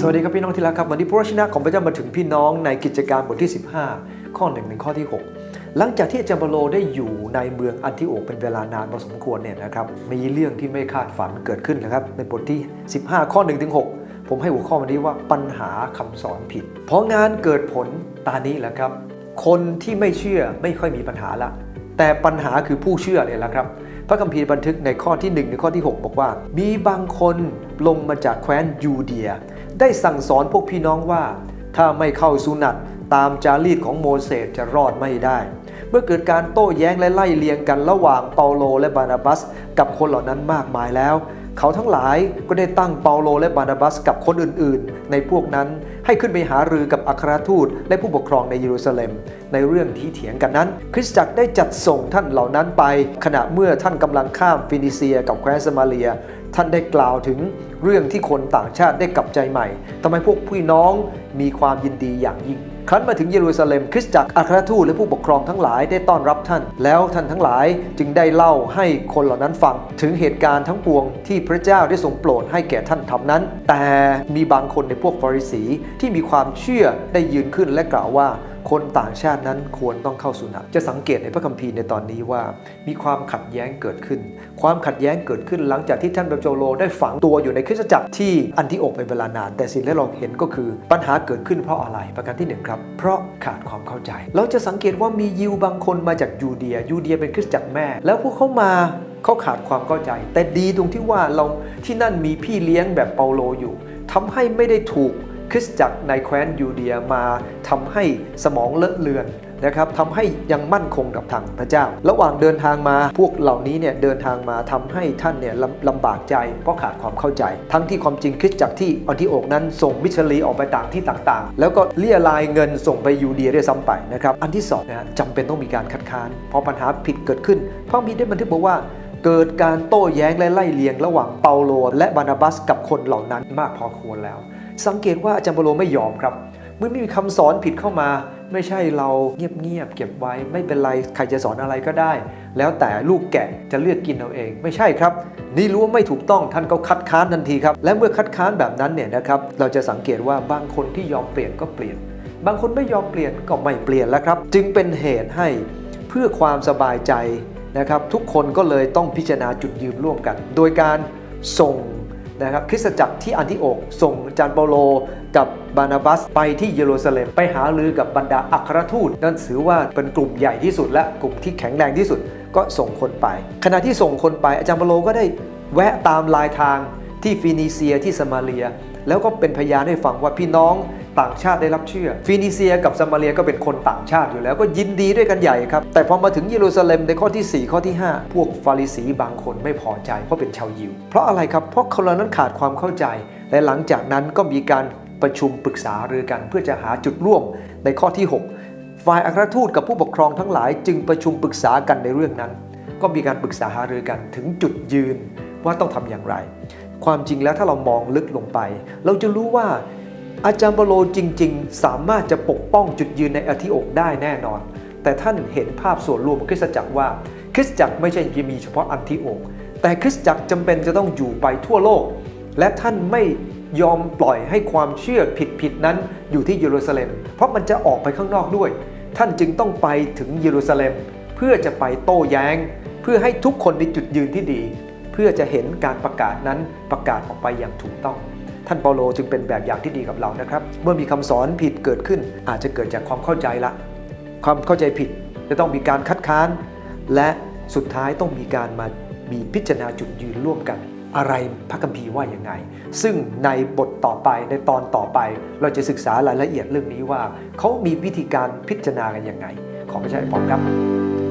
สวัสดีครับพี่น้องที่รักครับวันนี้พระวจนะของพระเจ้ามาถึงพี่น้องในกิจการบทที่ 15 ข้อ1ถึงข้อที่ 6 หลังจากที่อาจารย์เปโลได้อยู่ในเมืองอันทิโอกเป็นเวลานานพอสมควรเนี่ยนะครับมีเรื่องที่ไม่คาดฝันเกิดขึ้นนะครับในบทที่ 15 ข้อ1ถึง6ผมให้หัวข้อวันนี้ว่าปัญหาคำสอนผิด เพราะงานเกิดผลตานี้แหละครับ คนที่ไม่เชื่อไม่ค่อยมีปัญหาละ แต่ปัญหาคือผู้เชื่อเนี่ยแหละครับพระคัมภีร์บันทึกในข้อที่1ในข้อที่ 6 บอกว่า มีบางคนลงมาจากแคว้นยูเดีย ได้สั่งสอนพวกพี่น้องว่า ถ้าไม่เข้าสุนัตตามจารีตของโมเสสจะรอดไม่ได้ เมื่อเกิดการโต้แย้งและไล่เลียงกันระหว่างเปาโลและบานาบัส กับคนเหล่านั้นมากมายแล้ว เขาทั้งหลายก็ได้ตั้งเปาโลและบานาบัสกับคนอื่นๆ ในพวกนั้นให้ขึ้นไปหารือกับอัครทูตและผู้ปกครองในเยรูซาเล็ม ในเรื่องที่เถียงกันนั้น คริสตจักรได้จัดส่งท่านเหล่านั้นไป ขณะเมื่อท่านกำลังข้ามฟินิเซียกับแคว้นสมาเลีย ท่านได้กล่าวถึงเรื่องที่คนต่างชาติได้กลับใจใหม่ทำให้พวกพี่น้องมีความยินดีอย่างยิ่งครั้นมาถึงเยรูซาเล็มคริสตจักรอัครทูตและผู้ปกครองทั้งหลายได้ต้อนรับท่าน แล้วท่านทั้งหลายจึงได้เล่าให้คนเหล่านั้นฟัง ถึงเหตุการณ์ทั้งปวงที่พระเจ้าได้ทรงโปรดให้แก่ท่านทำนั้น แต่มีบางคนในพวกฟาริสีที่มีความเชื่อได้ยืนขึ้นและกล่าวว่า คนต่างชาตินั้นควรต้องเข้าสุนัตจะสังเกตในพระคัมภีร์ในตอนนี้ว่า มีความขัดแย้งเกิดขึ้น ความขัดแย้งเกิดขึ้นหลังจากที่ท่านเปาโลได้ฝังตัวอยู่ในคริสตจักรที่อันทิโอกเป็นเวลานาน แต่สิ่งที่เราเห็นก็คือปัญหาเกิดขึ้นเพราะอะไรประการที่หนึ่งครับเพราะขาดความเข้าใจ เราจะสังเกตว่ามียิวบางคนมาจากยูเดียยูเดียเป็นคริสตจักรแม่ แล้วพวกเขามาเขาขาดความเข้าใจ แต่ดีตรงที่ว่าเราที่นั่นมีพี่เลี้ยงแบบเปาโลอยู่ทำให้ไม่ได้ถูก คริสตจักรในแคว้นยูเดียมาทำให้สมองเลอะเลือนนะครับทำให้ยังมั่นคงกับทางพระเจ้า ระหว่างเดินทางมาพวกเหล่านี้เนี่ยเดินทางมาทำให้ท่านเนี่ยลำลำบากใจเพราะขาดความเข้าใจ ทั้งที่ความจริงคริสตจักรที่อันที่อกนั้นส่งมิชลีออกไปต่างที่ต่างๆ แล้วก็เลี่ยรายเงินส่งไปยูเดียด้วยซ้ำไปนะครับอันที่สองนะจำเป็นต้องมีการคัดค้านพราะปัญหาผิดเกิดขึ้นพระคัมภีร์ได้บันทึกบอกว่า เกิดการโต้แย้งและไล่เลียงระหว่างเปาโลและบานาบัสกับคนเหล่านั้นมากพอควรแล้ว สังเกตว่าอาจารย์เปาโลไม่ยอมครับเมื่อไม่มีคำสอนผิดเข้ามา ไม่ใช่เราเงียบๆเก็บไว้ไม่เป็นไรใครจะสอนอะไรก็ได้ แล้วแต่ลูกแกะจะเลือกกินเอาเอง ไม่ใช่ครับ นี่รู้ว่าไม่ถูกต้องท่านก็คัดค้านทันทีครับ และเมื่อคัดค้านแบบนั้นเนี่ยนะครับเราจะสังเกตว่าบางคนที่ยอมเปลี่ยนก็เปลี่ยน บางคนไม่ยอมเปลี่ยนก็ไม่เปลี่ยนแล้วครับ จึงเป็นเหตุให้เพื่อความสบายใจ นะครับทุกคนก็เลยต้องพิจารณาจุดยืนร่วมกัน โดยการส่งนะครับคริสตจักรที่อันทิโอกส่งอาจารย์เปาโลกับบานาบัสไปที่เยรูซาเล็มไปหารือกับบรรดาอัครทูต นั่นถือว่าเป็นกลุ่มใหญ่ที่สุดและกลุ่มที่แข็งแรงที่สุดก็ส่งคนไป ขณะที่ส่งคนไปอาจารย์เปาโลก็ได้แวะตามลายทางที่ฟินิเซียที่สมาเลีย แล้วก็เป็นพยานให้ฟังว่าพี่น้อง ต่างชาติได้รับเชื่อฟินิเซียกับสมาเลียก็เป็นคนต่างชาติอยู่แล้วก็ยินดีด้วยกันใหญ่ครับ แต่พอมาถึงเยรูซาเล็มในข้อที่ 4 ข้อที่ 5 พวกฟาริสีบางคนไม่พอใจเพราะเป็นชาวยิว เพราะอะไรครับเพราะคนเหล่านั้นขาดความเข้าใจ และหลังจากนั้นก็มีการประชุมปรึกษารือกัน เพื่อจะหาจุดร่วมในข้อที่ 6 ฝ่ายอัครทูตกับผู้ปกครองทั้งหลายจึงประชุมปรึกษากันในเรื่องนั้น ก็มีการปรึกษาหารือกันถึงจุดยืนว่าต้องทำอย่างไร ความจริงแล้วถ้าเรามองลึกลงไป เราจะรู้ว่า อาจารย์เปโลจริง ๆ สามารถจะปกป้องจุดยืนในอธิโอกได้แน่นอน แต่ท่านเห็นภาพส่วนรวมของคริสตจักรว่า คริสตจักรไม่ใช่มีเฉพาะอันธิโอกแต่คริสตจักรจำเป็นจะต้องอยู่ไปทั่วโลก และท่านไม่ยอมปล่อยให้ความเชื่อผิดๆนั้นอยู่ที่เยรูซาเล็ม เพราะมันจะออกไปข้างนอกด้วย ท่านจึงต้องไปถึงเยรูซาเล็ม เพื่อจะไปโต้แย้ง เพื่อให้ทุกคนมีจุดยืนที่ดี เพื่อจะเห็นการประกาศนั้นประกาศออกไปอย่างถูกต้อง ท่านเปาโลจึงเป็นแบบอย่างที่ดีกับเรานะครับ เมื่อมีคำสอนผิดเกิดขึ้น อาจจะเกิดจากความเข้าใจละ ความเข้าใจผิดจะต้องมีการคัดค้าน และสุดท้ายต้องมีการมามีพิจารณาจุดยืนร่วมกัน อะไรพระคัมภีร์ว่าอย่างไง ซึ่งในบทต่อไปในตอนต่อไป เราจะศึกษารายละเอียดเรื่องนี้ว่าเขามีวิธีการพิจารณากันยังไง ขอพระเจ้าอวยพรครับ